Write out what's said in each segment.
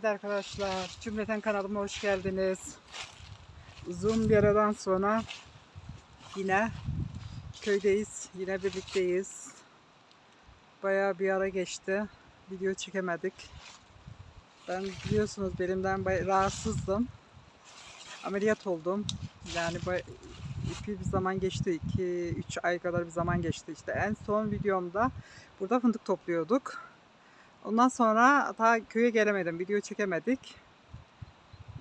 Evet arkadaşlar, cümleten kanalıma hoş geldiniz. Uzun bir aradan sonra yine köydeyiz, yine birlikteyiz. Bayağı bir ara geçti, video çekemedik. Ben biliyorsunuz belimden rahatsızdım. Ameliyat oldum. Yani epey bir zaman geçti, 2-3 ay kadar bir zaman geçti. İşte en son videomda burada fındık topluyorduk. Ondan sonra daha köye gelemedim. Video çekemedik.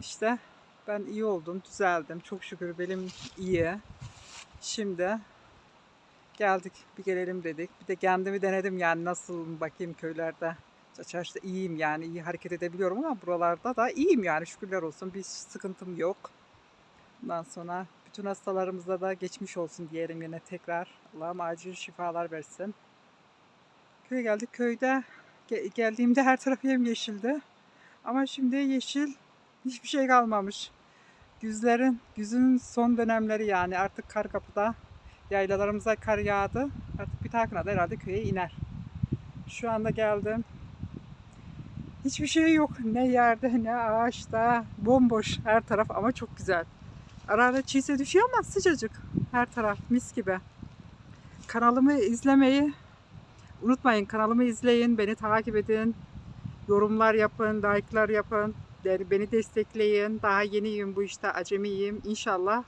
İşte ben iyi oldum, düzeldim. Çok şükür belim iyi. Şimdi geldik, bir gelelim dedik. Bir de kendimi denedim yani nasıl bakayım köylerde. Çarşıda iyiyim yani iyi hareket edebiliyorum ama buralarda da iyiyim yani şükürler olsun. Bir sıkıntım yok. Ondan sonra bütün hastalarımıza da geçmiş olsun diyelim yine tekrar. Allah'ım acil şifalar versin. Köye geldik. Köyde Ge- geldiğimde her taraf yemyeşildi. Ama şimdi yeşil hiçbir şey kalmamış. Güzlerin, güzün son dönemleri yani artık kar kapıda yaylalarımıza kar yağdı. Artık bir takına da herhalde köye iner. Şu anda geldim. Hiçbir şey yok. Ne yerde ne ağaçta. Bomboş her taraf ama çok güzel. Ara ara çiğse düşüyor ama sıcacık. Her taraf mis gibi. Kanalımı izlemeyi Unutmayın kanalımı izleyin, beni takip edin. Yorumlar yapın, like'lar yapın. Beni destekleyin. Daha yeniyim bu işte, acemiyim. İnşallah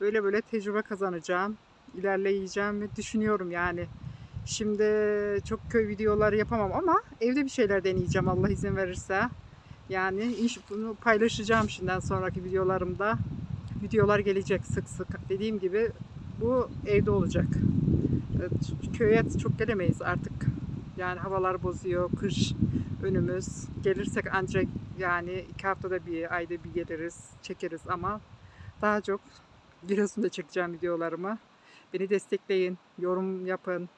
böyle böyle tecrübe kazanacağım. İlerleyeceğim düşünüyorum yani. Şimdi çok köy videoları yapamam ama evde bir şeyler deneyeceğim Allah izin verirse. Yani iş bunu paylaşacağım şimdiden sonraki videolarımda. Videolar gelecek sık sık. Dediğim gibi bu evde olacak. Köye çok gelemeyiz artık. Yani havalar bozuyor, kış önümüz. Gelirsek ancak yani iki haftada bir, ayda bir geliriz, çekeriz ama daha çok Giresun'da çekeceğim videolarımı. Beni destekleyin, yorum yapın.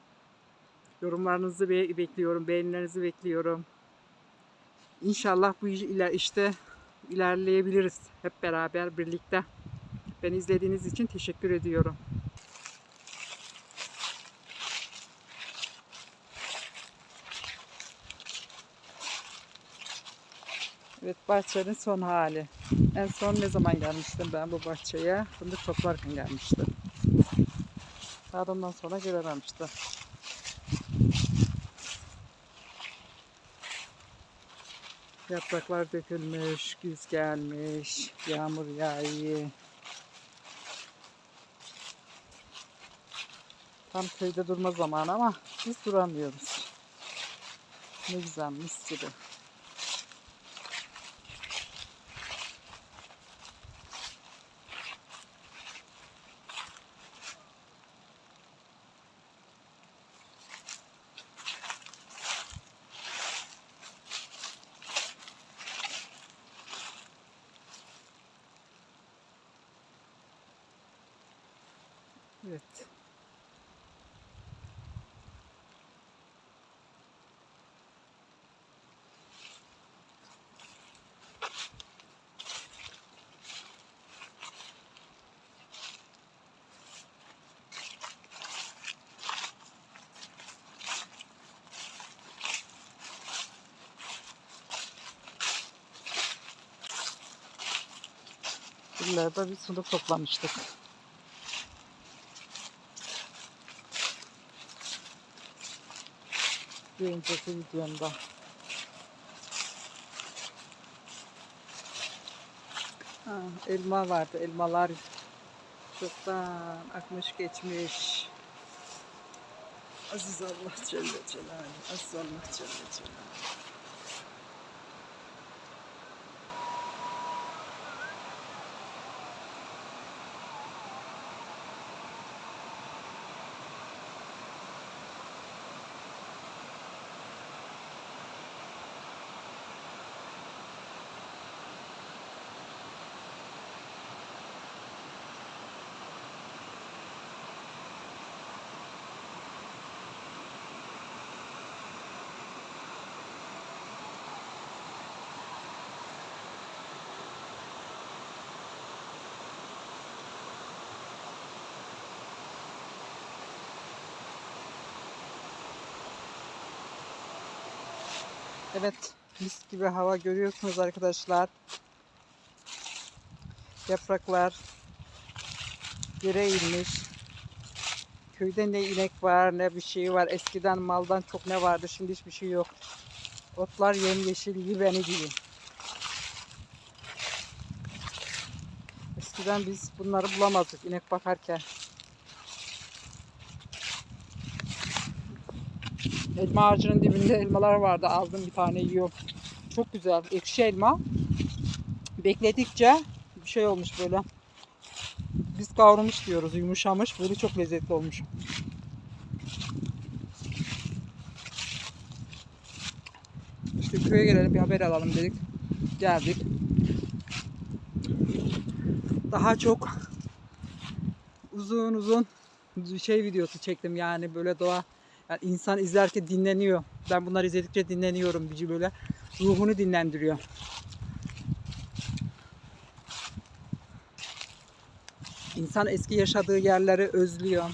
Yorumlarınızı be- bekliyorum, beğenilerinizi bekliyorum. İnşallah bu iler- işte ilerleyebiliriz hep beraber birlikte. Beni izlediğiniz için teşekkür ediyorum. Evet bahçenin son hali. En son ne zaman gelmiştim ben bu bahçeye? Fındık toplarken gelmiştim. Daha da ondan sonra gelememiştim. Yapraklar dökülmüş, güz gelmiş, yağmur yağıyor. Tam köyde durma zamanı ama biz duramıyoruz. Ne güzel mis gibi. Evet. Buralarda bir fındık toplamıştık. Bir önceki videomda. Ha, elma vardı. Elmalar çoktan akmış geçmiş. Aziz Allah Celle Celaluhu. Aziz Allah Celle Celaluhu. Evet. Mis gibi hava görüyorsunuz arkadaşlar. Yapraklar yere inmiş. Köyde ne inek var ne bir şey var. Eskiden maldan çok ne vardı şimdi hiçbir şey yok. Otlar yemyeşil yiveni gibi. Eskiden biz bunları bulamazdık inek bakarken. Elma ağacının dibinde elmalar vardı. Aldım bir tane yiyorum. Çok güzel. Ekşi elma. Bekledikçe bir şey olmuş böyle. Biz kavrulmuş diyoruz. Yumuşamış. Böyle çok lezzetli olmuş. İşte köye gelelim bir haber alalım dedik. Geldik. Daha çok uzun uzun şey videosu çektim yani böyle doğa yani insan izlerken dinleniyor. Ben bunları izledikçe dinleniyorum. Bici böyle ruhunu dinlendiriyor. İnsan eski yaşadığı yerleri özlüyor.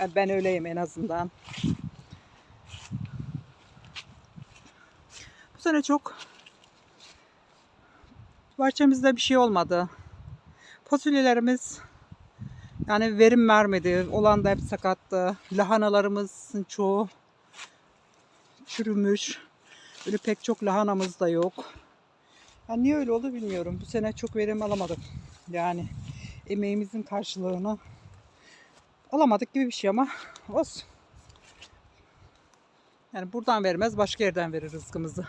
Yani ben öyleyim en azından. Bu sene çok bahçemizde bir şey olmadı. Fasulyelerimiz yani verim vermedi. Olan da hep sakattı. Lahanalarımızın çoğu çürümüş. Böyle pek çok lahanamız da yok. Yani niye öyle oldu bilmiyorum. Bu sene çok verim alamadık. Yani emeğimizin karşılığını alamadık gibi bir şey ama olsun. Yani buradan vermez başka yerden verir rızkımızı.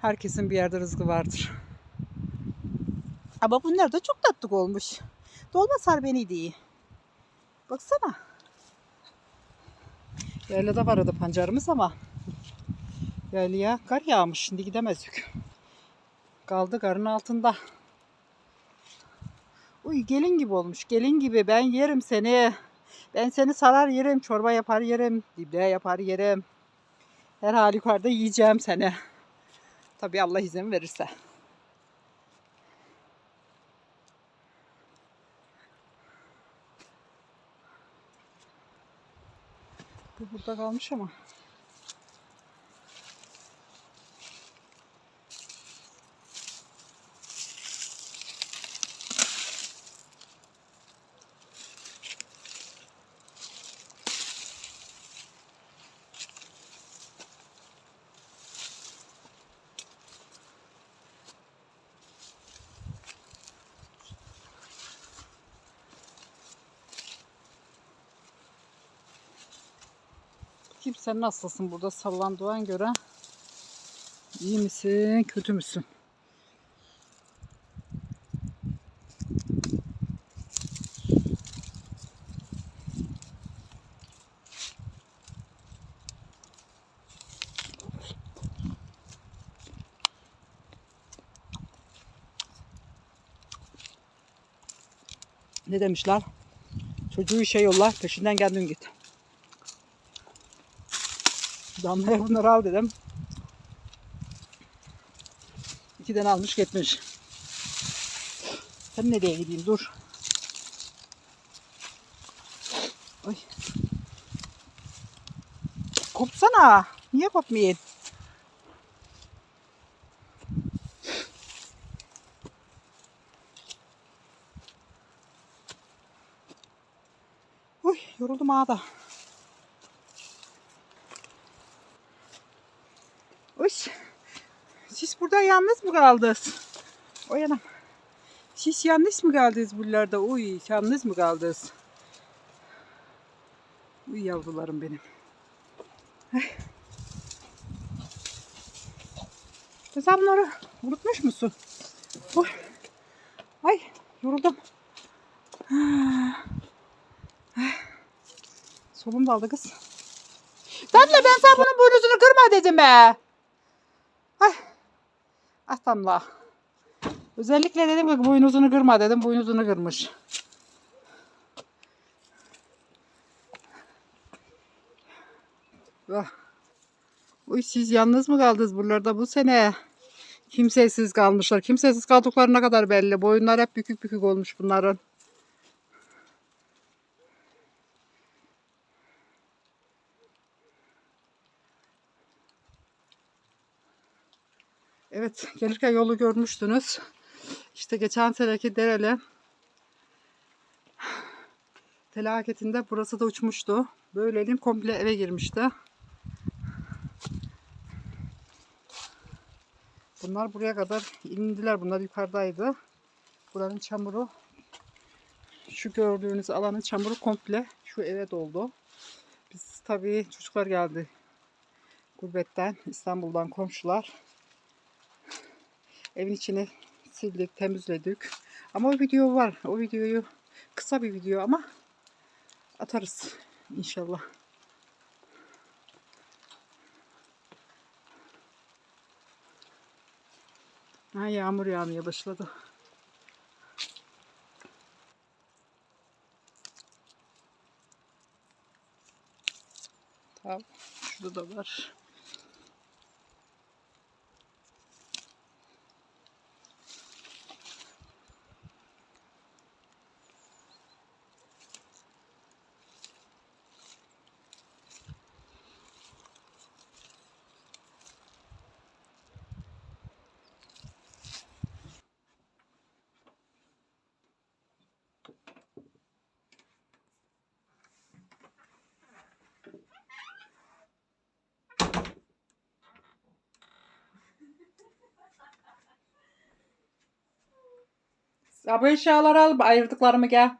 Herkesin bir yerde rızkı vardır. Ama bunlar da çok tatlı olmuş. Dolma sar beni iyi. Baksana. Yaylada vardı pancarımız ama yaylaya kar yağmış. Şimdi gidemezdik. Kaldı karın altında. Uy gelin gibi olmuş. Gelin gibi ben yerim seni. Ben seni sarar yerim. Çorba yapar yerim. Dible yapar yerim. Her halükarda yiyeceğim seni. Tabii Allah izin verirse. Bu burada kalmış ama. Kim sen nasılsın burada sallandığına göre? İyi misin, kötü müsün? Ne demişler? Çocuğu işe yolla, peşinden kendin git. Damlaya bunları al dedim. İkiden almış gitmiş. Sen nereye gideyim dur. Oy. Kopsana. Niye kopmayın? Uy yoruldum ağda. Uş. Siz burada yalnız mı kaldınız? O yanam. Siz yalnız mı kaldınız buralarda? Uy yalnız mı kaldınız? Uy yavrularım benim. Sen bunları unutmuş musun? Oy. Ay yoruldum. Ah. Solum daldı kız. Damla ben sana bunun boynuzunu kırma dedim be. Ay. Ah. Özellikle dedim ki boynuzunu kırma dedim. Boynuzunu kırmış. Uy siz yalnız mı kaldınız buralarda bu sene? Kimsesiz kalmışlar. Kimsesiz kaldıkları kadar belli. Boyunlar hep bükük bükük olmuş bunların. Evet gelirken yolu görmüştünüz. İşte geçen seneki Dereli felaketinde burası da uçmuştu. Böyleliğin komple eve girmişti. Bunlar buraya kadar indiler. Bunlar yukarıdaydı. Buranın çamuru şu gördüğünüz alanın çamuru komple şu eve doldu. Biz tabii çocuklar geldi gurbetten, İstanbul'dan komşular. Evin içini sildik, temizledik. Ama o video var. O videoyu kısa bir video ama atarız inşallah. Ha, yağmur yağmaya başladı. Tamam. Şurada da var. Ya bu eşyaları al, ayırdıklarımı gel.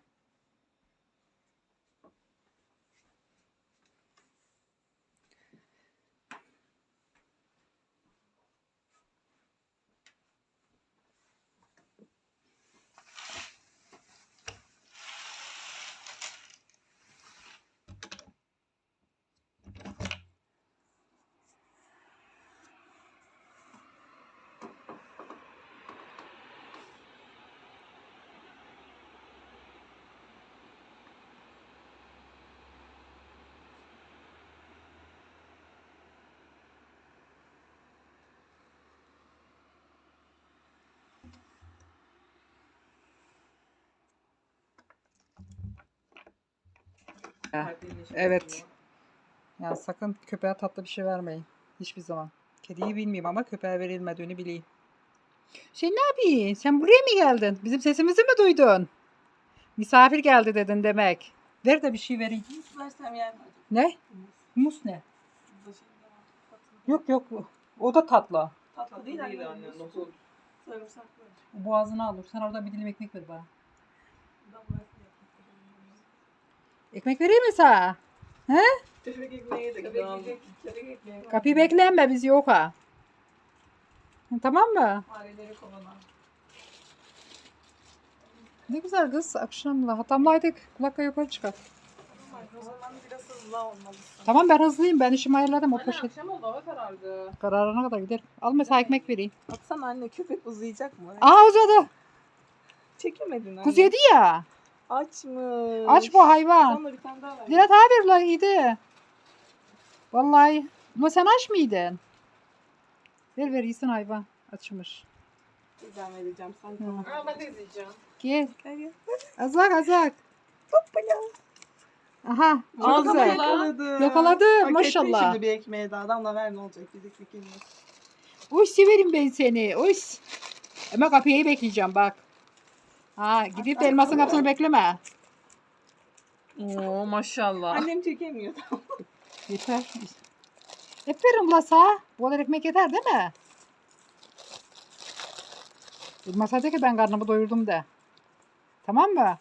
Evet. Ya sakın köpeğe tatlı bir şey vermeyin. Hiçbir zaman. Kediyi bilmeyeyim ama köpeğe verilmediğini bileyim. Şey ne yapıyorsun? Sen buraya mı geldin? Bizim sesimizi mi duydun? Misafir geldi dedin demek. Ver de bir şey vereyim. Humus versem acaba? Ne? Humus. Humus ne? Tatlı. Yok yok. O da tatlı. Tatlı değil anne. anne. Sarımsaklı. Boğazına alır. Sen orada bir dilim ekmek ver bana. Bundan burası yapmak. Ekmek vereyim mi sana? Gidiyor. Tefek ekmeğe var. Kapıyı beklenme biz yok ha. Tamam mı? Fareleri kovana. Ne güzel kız akşamla. Hatamlaydık. Kulakla yukarı çıkar. Tamam, O zaman biraz hızlı olmalısın. Tamam ben hızlıyım. Ben işimi ayarladım o Anne poşet. akşam oldu hava karardı. Kararına kadar giderim. Al mesela ekmek vereyim. Atsana anne köpek uzayacak mı? Aa uzadı. Çekemedin anne. Kuz yedi ya. Açmış. Aç bu hayvan. Bir tane daha ver. Dilat abi la yedi. Vallahi. Ama sen aç mıydın? Ver ver yesin hayvan. Açmış. Ben vereceğim sen tamam. Aa, ben de izleyeceğim. Gel. Gel gel. Azak azak. Hoppala. Aha. Çok Ağzıma güzel. yakaladı. Yakaladı, Hak maşallah. şimdi bir ekmeğe daha. Damla ver ne olacak bir ekmek yemiyor. Uy severim ben seni. Uy. Ama kapıyı bekleyeceğim bak. Ha gidip de elmasın kapısını bekleme. Oo maşallah. Annem çekemiyor. Yeter. Aferin la sağ. Bu kadar ekmek yeter değil mi? Masada ki ben karnımı doyurdum de. Tamam mı?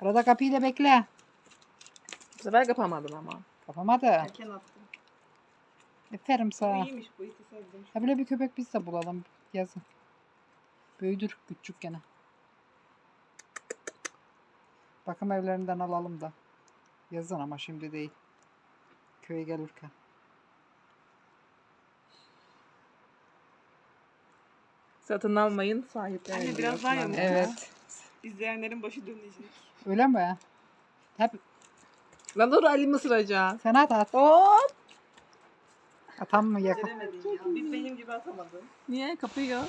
Arada kapıyı da bekle. Bu sefer kapamadın ama. Kapamadı. Erken attım. Aferin sağ. iyiymiş bu. Ha böyle bir köpek biz de bulalım yazın. Büyüdür küçük gene. Bakım evlerinden alalım da. Yazın ama şimdi değil. Köye gelirken. Satın almayın sahiplenin. Anne, biraz daha yamuk. Evet. İzleyenlerin başı dönecek. Öyle mi? Hep Lan dur Ali ısıracak. sen at at. Hop. Atam mı yakın? Beceremedin ya. Biz benim gibi atamadın. Niye kapıyor?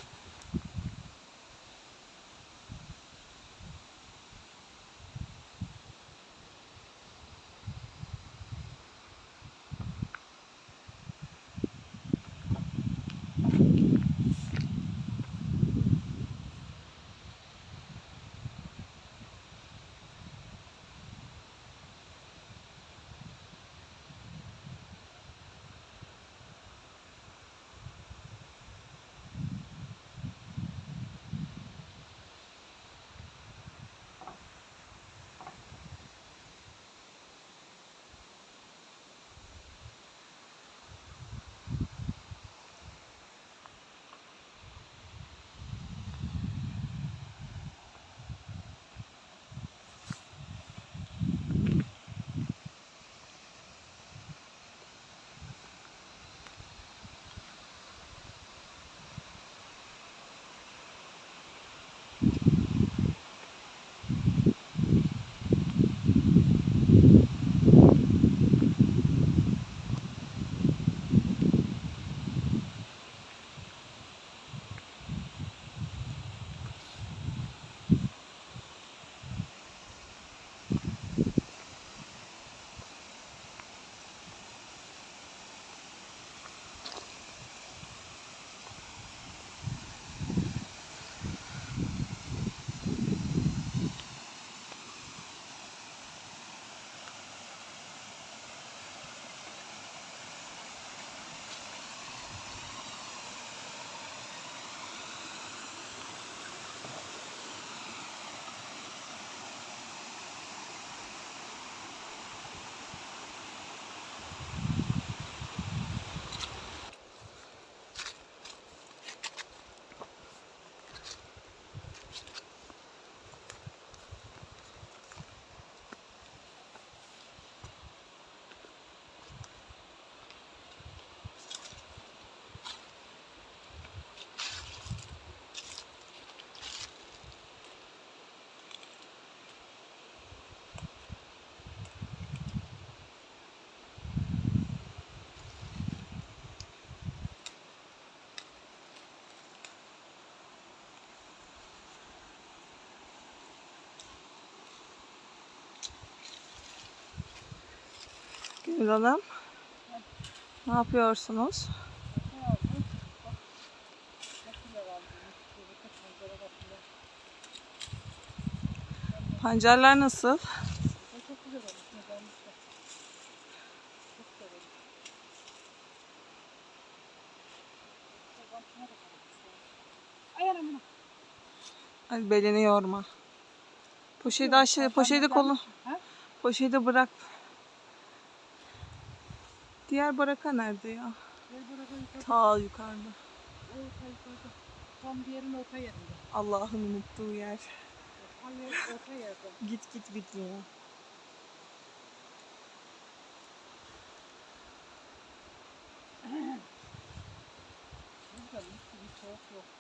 Gül Hanım. Ne yapıyorsunuz? Pancarlar nasıl? Ay belini yorma. Poşeti aşağı, poşeti kolu. Poşeti bırak. Diğer baraka nerede ya? Ta yukarıda. Tam bir yerin orta yerinde. Allah'ın unuttuğu yer. Hayır orta yerde. Git git bitmiyor. Burada gibi soğuk yok.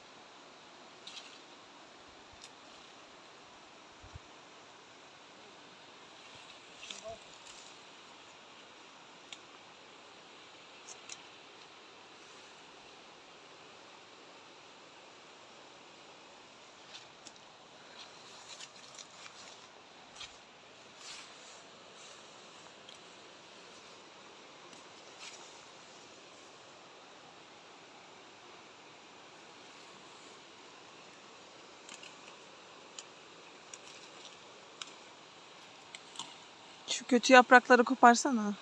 Şu kötü yaprakları koparsana.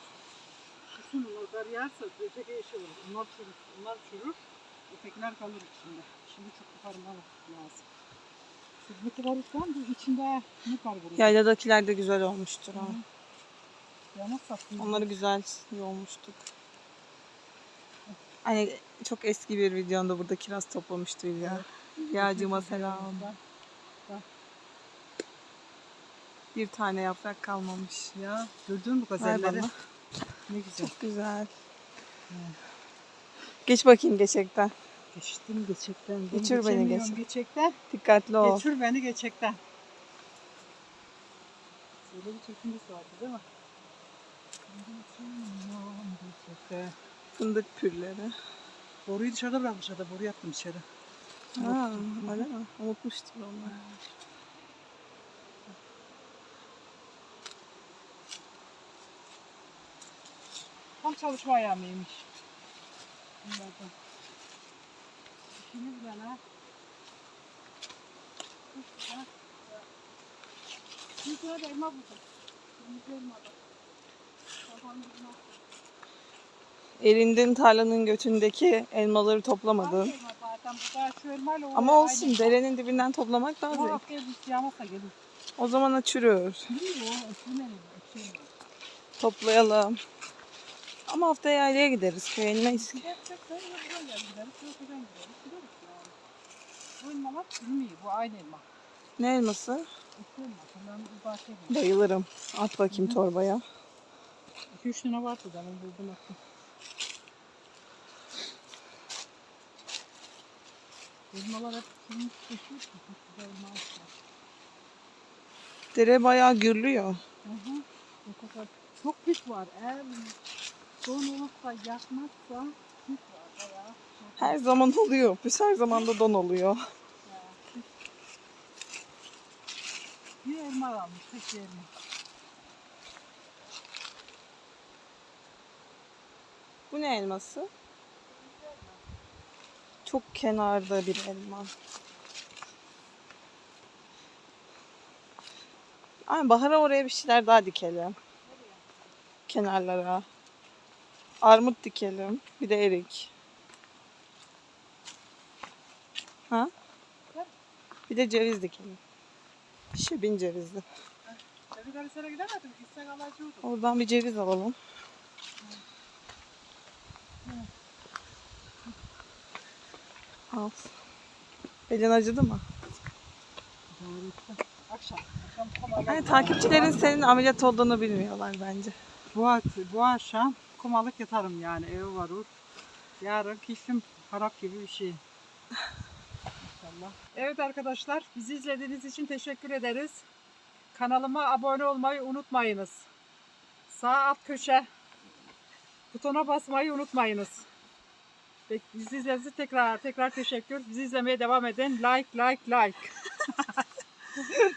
Bütün onlar yarsa öteki yeşil olur. Onlar çürür. Onlar çürür. Ötekiler kalır içinde. Şimdi çok koparmalı lazım. Sıkıntı varırsan bu içinde ne burada? Yayladakiler de güzel olmuştur ha. Onları güzel yoğmuştuk. Hani çok eski bir videonda burada kiraz toplamıştı ya. Yağcıma selam. Bir tane yaprak kalmamış. Ya gördün mü gazelleri? Ne güzel. Çok güzel. Geç bakayım geçekten. Geçtim geçekten. Ben Geçir beni geçemiyorum geç. Geçekten. Dikkatli ol. Geçir beni geçekten. Böyle bir çekimiz vardı değil mi? Geçekten. Fındık pürleri. Boruyu dışarıda bırakmışlar da boru yaptım içeri. Ha, öyle mi? Unutmuştum onları. Tam çalışma ayağımıymış. Bunlardan. İşimiz. Ha. Bir tane de elma buldum. Bir elma da. Dibine attım. Elindin tarlanın götündeki elmaları toplamadın. Ama olsun derenin dibinden toplamak daha zevk. bir. O zaman elma. Toplayalım. Ama haftaya yaylaya gideriz. Köye inmeyiz ki. Gidecek, ben de buradan gel gideriz. Şuradan gideriz. Gideriz yani. Bu elmalar çürümüyor. Bu aynı elma. Ne elması? Esin elma. Ben bu bahçeye Bayılırım. At bakayım torbaya. 2-3 tane vardı da ben buldum attım. Elmalar hep. Çok güzel elma açlar. Dere bayağı gürlüyor. Hı hı. O kadar. Çok pis var. Eğer don olursa yakmazsa pis var bayağı. Her zaman oluyor. Biz her zaman da don oluyor. Bir elma almış. Bir elma. Bu ne elması? Çok kenarda bir elma. Ay bahara oraya bir şeyler daha dikelim. Kenarlara. Armut dikelim. Bir de erik. Ha? Bir de ceviz dikelim. Şebin gidemedim. Gitsek alacıyordum. Oradan bir ceviz alalım. Al. Elin acıdı mı? Akşam. Akşam tam Yani takipçilerin senin ameliyat olduğunu bilmiyorlar bence. Bu, bu akşam kumalık yatarım yani eve varır. Yarın kişim harap gibi bir şey. İnşallah. Evet arkadaşlar bizi izlediğiniz için teşekkür ederiz. Kanalıma abone olmayı unutmayınız. Sağ alt köşe butona basmayı unutmayınız. Bizi izlediğiniz tekrar tekrar teşekkür. Bizi izlemeye devam edin. Like like like.